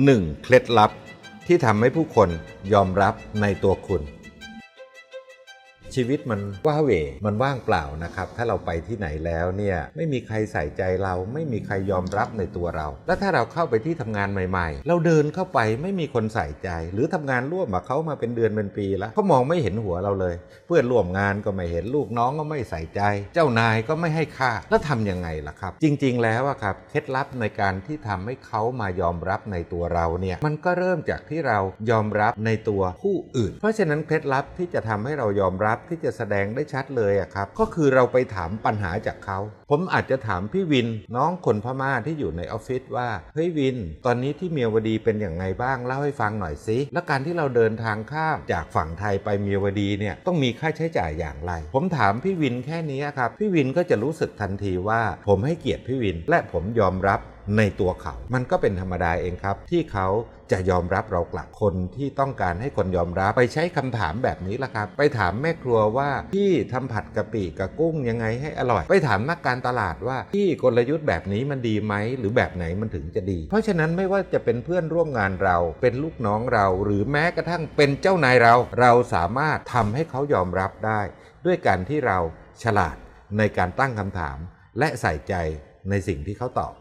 1. เคล็ดลับที่ทำให้ผู้คนยอมรับในตัวคุณ ชีวิตมันว้าเหวมันว่างเปล่านะครับ ถ้าเราไปที่ไหนแล้วเนี่ยไม่มีใครใส่ใจเราไม่มีใครยอมรับในตัวเรา แล้วถ้าเราเข้าไปที่ทำงานใหม่ๆ เราเดินเข้าไปไม่มีคนใส่ใจ หรือทำงานร่วมกับเขามาเป็นเดือนเป็นปีแล้วเขามองไม่เห็นหัวเราเลย เพื่อนร่วมงานก็ไม่เห็นลูกน้องก็ไม่ใส่ใจ เจ้านายก็ไม่ให้ค่าแล้วทำยังไงล่ะครับ จริงๆแล้วอะครับเคล็ดลับในการที่ทำให้เขามายอมรับในตัวเราเนี่ยมันก็เริ่มจากที่เรายอมรับในตัวผู้อื่น เพราะฉะนั้นเคล็ดลับที่จะทำให้เรายอมรับที่จะแสดงได้ชัดเลยอะครับ ก็คือเราไปถามปัญหาจากเขา ผมอาจจะถามพี่วินน้องคนพม่าที่อยู่ในออฟฟิศว่า เฮ้ยวิน ตอนนี้ที่เมียวดีเป็นอย่างไงบ้างเล่าให้ฟังหน่อยสิและการที่เราเดินทางข้ามจากฝั่งไทยไปเมียวดีเนี่ยต้องมีค่าใช้จ่ายอย่างไร ผมถามพี่วินแค่นี้ครับพี่วินก็จะรู้สึกทันทีว่า ผมให้เกียรติพี่วิน และผมยอมรับ ในตัวเขา มันก็เป็นธรรมดาเองครับ ที่เขาจะยอมรับเรากลับคนที่ต้องการให้คนยอมรับไปใช้คำถามแบบนี้ละครับ ไปถามแม่ครัวว่าพี่ทำผัดกะปิกับกุ้งยังไงให้อร่อย ไปถามนักการตลาดว่าพี่กลยุทธ์แบบนี้มันดีไหมหรือแบบไหนมันถึงจะดี เพราะฉะนั้นไม่ว่าจะเป็นเพื่อนร่วมงานเราเป็นลูกน้องเรา หรือแม้กระทั่งเป็นเจ้านายเรา เราสามารถทำให้เขายอมรับได้ ด้วยการที่เราฉลาดในการตั้งคำถาม และใส่ใจในสิ่งที่เขาตอบ